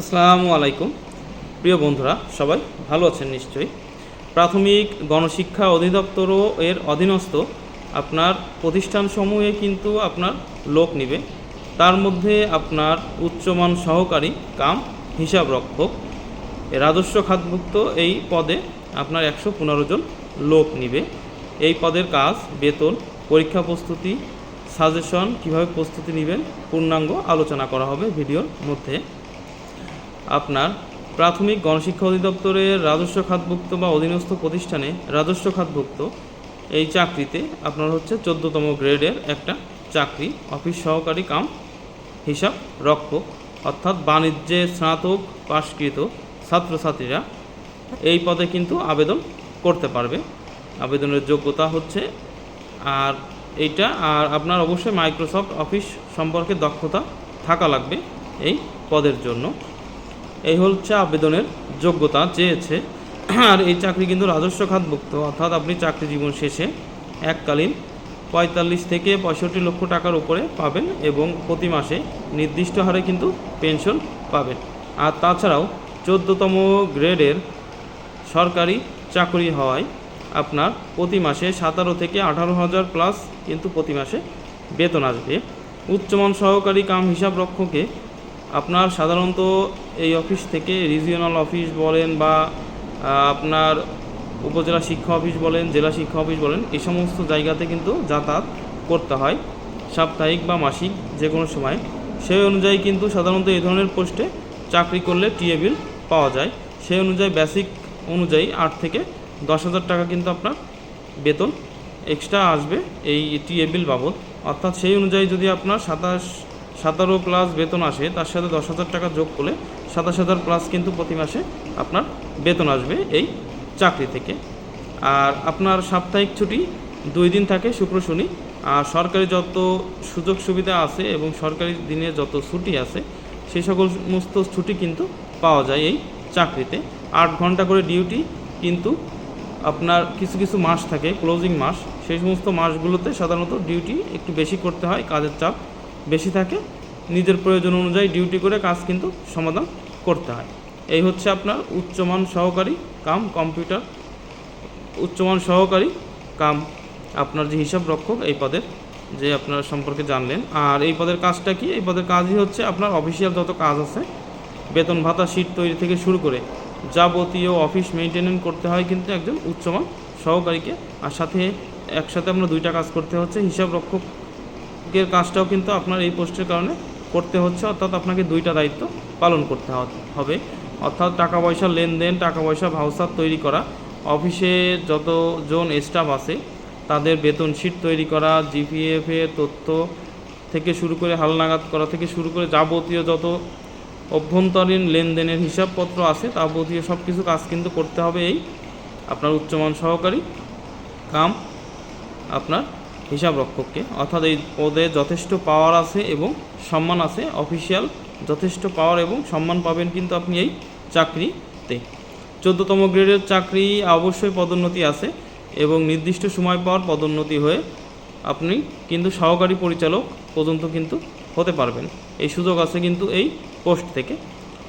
আসসালামু আলাইকুম। প্রিয় বন্ধুরা, সবাই ভালো আছেন নিশ্চয়ই? প্রাথমিক গণশিক্ষা অধিদপ্তরও এর অধীনস্থ। আপনার প্রতিষ্ঠানসমূহে কিন্তু আপনার লোক নিবে। তার মধ্যে আপনার উচ্চমান সহকারী কাম হিসাব রক্ষক রাজস্ব খাতভুক্ত এই পদে আপনার একশো পনেরো জন লোক নিবে। এই পদের কাজ, বেতন, পরীক্ষা প্রস্তুতি, সাজেশন, কীভাবে প্রস্তুতি নেবেন, পূর্ণাঙ্গ আলোচনা করা হবে ভিডিওর মধ্যে। আপনার প্রাথমিক গণশিক্ষা অধিদপ্তরের রাজস্ব খাতভুক্ত বা অধীনস্থ প্রতিষ্ঠানে রাজস্ব খাতভুক্ত। এই চাকরিতে আপনার হচ্ছে চোদ্দতম গ্রেডের একটা চাকরি, অফিস সহকারী কাম, হিসাব রক্ষক অর্থাৎ বাণিজ্যে স্নাতক, পাশকৃত ছাত্রছাত্রীরা এই পদে কিন্তু আবেদন করতে পারবে। আবেদনের যোগ্যতা হচ্ছে আর এইটা, আর আপনার অবশ্যই মাইক্রোসফট অফিস সম্পর্কে দক্ষতা থাকা লাগবে এই পদের জন্য। এই হচ্ছে আবেদনের যোগ্যতা চেয়েছে। আর এই চাকরি কিন্তু রাজস্ব খাতভুক্ত, অর্থাৎ আপনি চাকরি জীবন শেষে এককালীন পঁয়তাল্লিশ থেকে পঁয়ষট্টি লক্ষ টাকার উপরে পাবেন এবং প্রতি মাসে নির্দিষ্ট হারে কিন্তু পেনশন পাবেন। আর তাছাড়াও চোদ্দতম গ্রেডের সরকারি চাকরি হওয়ায় আপনার প্রতি মাসে সতেরো থেকে আঠারো হাজার প্লাস কিন্তু প্রতি মাসে বেতন আসবে। উচ্চমান সহকারী কাম হিসাব রক্ষকে আপনার সাধারণত এই অফিস থেকে রিজিওনাল অফিস বলেন বা আপনার উপজেলা শিক্ষা অফিস বলেন, জেলা শিক্ষা অফিস বলেন, এই সমস্ত জায়গাতে কিন্তু যাতায়াত করতে হয়, সাপ্তাহিক বা মাসিক যে কোনো সময়। সেই অনুযায়ী কিন্তু সাধারণত এই ধরনের পোস্টে চাকরি করলে টিএ বিল পাওয়া যায়। সেই অনুযায়ী বেসিক অনুযায়ী আট থেকে দশ হাজার টাকা কিন্তু আপনার বেতন এক্সট্রা আসবে এই টিএ বিল বাবদ। অর্থাৎ সেই অনুযায়ী যদি আপনার সাতাশ সাতারো প্লাস বেতন আসে, তার সাথে দশ হাজার টাকা যোগ করলে সাতাশ হাজার প্লাস কিন্তু প্রতি মাসে আপনার বেতন আসবে এই চাকরি থেকে। আর আপনার সাপ্তাহিক ছুটি দুই দিন থাকে, শুক্র, শনি। আর সরকারি যত সুযোগ সুবিধা আছে এবং সরকারি দিনে যত ছুটি আছে সেই সকল সমস্ত ছুটি কিন্তু পাওয়া যায় এই চাকরিতে। আট ঘণ্টা করে ডিউটি কিন্তু আপনার কিছু কিছু মাস থাকে ক্লোজিং মাস। সেই সমস্ত মাসগুলোতে সাধারণত ডিউটি একটু বেশি করতে হয়, কাজের চাপ বেশি থাকে, নিজের প্রয়োজন অনুযায়ী ডিউটি করে কাজ কিন্তু সমাধান করতে হয়। এই হচ্ছে আপনার উচ্চমান সহকারী কাম কম্পিউটার উচ্চমান সহকারী কাম। আপনার যে হিসাব রক্ষক, এই পদের যে আপনার সম্পর্কে জানলেন। আর এই পদের কাজটা কি? এই পদের কাজই হচ্ছে আপনার অফিসিয়াল যত কাজ আছে, বেতন ভাতা শীট তৈরি থেকে শুরু করে যাবতীয় অফিস মেনটেনেন্স করতে হয় কিন্তু একজন উচ্চমান সহকারীকে। আর সাথে একসাথে আমরা দুইটা কাজ করতে হচ্ছে, হিসাব রক্ষকের কাজটাও কিন্তু আপনার এই পোস্টের কারণে করতে হচ্ছে, অর্থাৎ আপনাকে দুইটা দায়িত্ব পালন করতে হবে। অর্থাৎ টাকা পয়সা লেনদেন টাকা পয়সা ভাউচার তৈরি করা, অফিসে যতজন স্টাফ আছে, তাদের বেতন শিট তৈরি করা জিপিএফ এর তথ্য থেকে শুরু করে হালনাগাদ করা থেকে শুরু করে যাবতীয় যত অভ্যন্তরীণ লেনদেনের হিসাবপত্র আছে যাবতীয় সব কিছু কাজ কিন্তু করতে হবে এই আপনার উচ্চমান সহকারী কাম আপনার হিসাব রক্ষককে। অর্থাৎ এই পদে যথেষ্ট পাওয়ার আছে এবং সম্মান আছে অফিসিয়াল যথেষ্ট পাওয়ার এবং সম্মান পাবেন কিন্তু আপনি এই চাকরিতে। চোদ্দতম গ্রেডের চাকরি অবশ্যই পদোন্নতি আছে এবং নির্দিষ্ট সময় পর পদোন্নতি হয়ে আপনি কিন্তু সহকারী পরিচালক পর্যন্ত কিন্তু হতে পারবেন। এই সুযোগ আছে কিন্তু এই পোস্ট থেকে।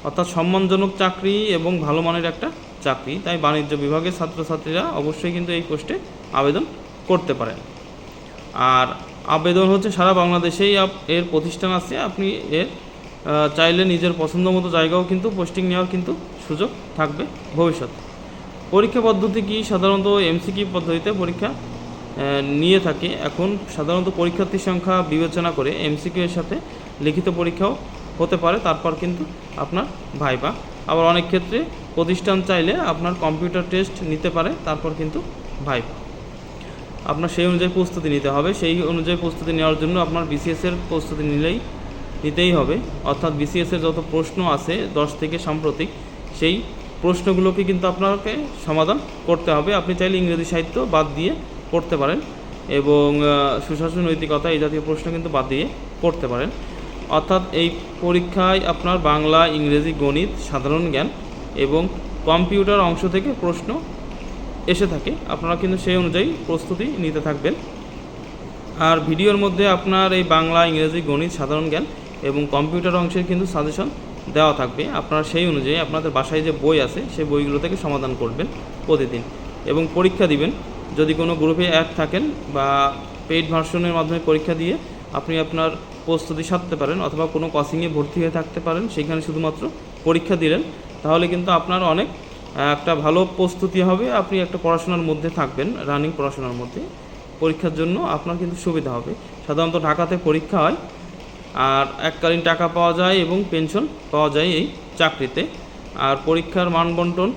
অর্থাৎ সম্মানজনক চাকরি এবং ভালো মানের একটা চাকরি। তাই বাণিজ্য বিভাগের ছাত্রছাত্রীরা অবশ্যই কিন্তু এই পোস্টে আবেদন করতে পারেন। আর আবেদন হচ্ছে সারা বাংলাদেশেই এর প্রতিষ্ঠান আছে, আপনি এর চাইলে নিজের পছন্দ মতো জায়গাও কিন্তু পোস্টিং নেওয়ার কিন্তু সুযোগ থাকবে ভবিষ্যতে পরীক্ষা পদ্ধতি কি? সাধারণত এমসিকিউ পদ্ধতিতে পরীক্ষা নিয়ে থাকে। এখন সাধারণত পরীক্ষার্থীর সংখ্যা বিবেচনা করে এমসিকিউ এর সাথে লিখিত পরীক্ষাও হতে পারে, তারপর কিন্তু আপনার ভাইবা। আবার অনেক ক্ষেত্রে প্রতিষ্ঠান চাইলে আপনার কম্পিউটার টেস্ট নিতে পারে, তারপর কিন্তু ভাইবা। আপনার সেই অনুযায়ী প্রস্তুতি নিতে হবে। সেই অনুযায়ী প্রস্তুতি নেওয়ার জন্য আপনার বিসিএস এর প্রস্তুতি নিলেই, নিতেই হবে। অর্থাৎ বিসিএস এর যত প্রশ্ন আছে, দশ থেকে সাম্প্রতিক, সেই প্রশ্নগুলোকে কিন্তু আপনাকে সমাধান করতে হবে। আপনি চাইলে ইংরেজি সাহিত্য বাদ দিয়ে পড়তে পারেন এবং সুশাসন, নৈতিকতা এই জাতীয় প্রশ্ন কিন্তু বাদ দিয়ে পড়তে পারেন। অর্থাৎ এই পরীক্ষায় আপনার বাংলা, ইংরেজি, গণিত, সাধারণ জ্ঞান এবং কম্পিউটার অংশ থেকে প্রশ্ন এসে থাকে। আপনারা কিন্তু সেই অনুযায়ী প্রস্তুতি নিতে থাকবেন। আর ভিডিওর মধ্যে আপনার এই বাংলা, ইংরেজি, গণিত, সাধারণ জ্ঞান এবং কম্পিউটার অংশের কিন্তু সাজেশন দেওয়া থাকবে। আপনারা সেই অনুযায়ী আপনাদের বাসায় যে বই আছে সেই বইগুলো থেকে সমাধান করবেন প্রতিদিন। এবং পরীক্ষা দিবেন। যদি কোনো গ্রুপে অ্যাড থাকেন বা পেইড ভার্সনের মাধ্যমে পরীক্ষা দিয়ে আপনি আপনার প্রস্তুতি সারতে পারেন অথবা কোনো কোচিংয়ে ভর্তি হয়ে থাকতে পারেন, সেখানে শুধুমাত্র পরীক্ষা দিলেন, তাহলে কিন্তু আপনার অনেক একটা ভালো প্রস্তুতি হবে, আপনি একটা পড়াশোনার মধ্যে থাকবেন রানিং পড়াশোনার মধ্যে। পরীক্ষার জন্য আপনার কিন্তু সুবিধা হবে। সাধারণত ঢাকাতে পরীক্ষা হয়, আর এককালীন টাকা পাওয়া যায় এবং পেনশন পাওয়া যায় এই চাকরিতে। আর পরীক্ষার মানবন্টন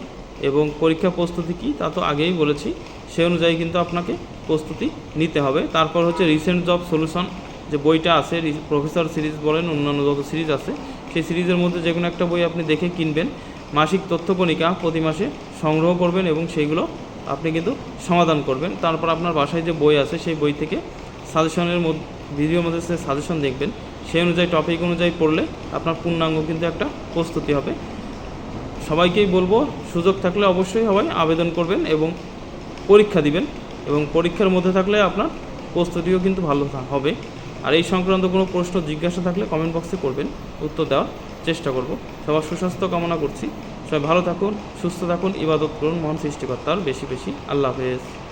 এবং পরীক্ষা প্রস্তুতি কী তা তো আগেই বলেছি সেই অনুযায়ী কিন্তু আপনাকে প্রস্তুতি নিতে হবে। তারপর হচ্ছে রিসেন্ট জব সলিউশন যে বইটা আছে প্রফেসর সিরিজ বলেন, অন্যান্য যত সিরিজ আছে, সেই সিরিজের মধ্যে যে কোনো একটা বই আপনি দেখে কিনবেন। মাসিক তথ্যকণিকা প্রতি মাসে সংগ্রহ করবেন এবং সেইগুলো আপনি কিন্তু সমাধান করবেন। তারপর আপনার বাসায় যে বই আছে, সেই বই থেকে সাজেশনের মধ্যে, ভিডিওর মধ্যে সে সাজেশন দেখবেন। সেই অনুযায়ী টপিক অনুযায়ী পড়লে আপনার পূর্ণাঙ্গ কিন্তু একটা প্রস্তুতি হবে। সবাইকেই বলব, সুযোগ থাকলে অবশ্যই সবাই আবেদন করবেন এবং পরীক্ষা দিবেন এবং পরীক্ষার মধ্যে থাকলে আপনার প্রস্তুতিও কিন্তু ভালো হবে। আর এই সংক্রান্ত কোনো প্রশ্ন, জিজ্ঞাসা থাকলে কমেন্ট বক্সে করবেন। উত্তর দেওয়ার চেষ্টা করব। সবার সুস্বাস্থ্য কামনা করছি। সবাই ভালো থাকুন, সুস্থ থাকুন, ইবাদত করুন, মহান সৃষ্টিকর্তার বেশি বেশি। আল্লাহ হাফেজ।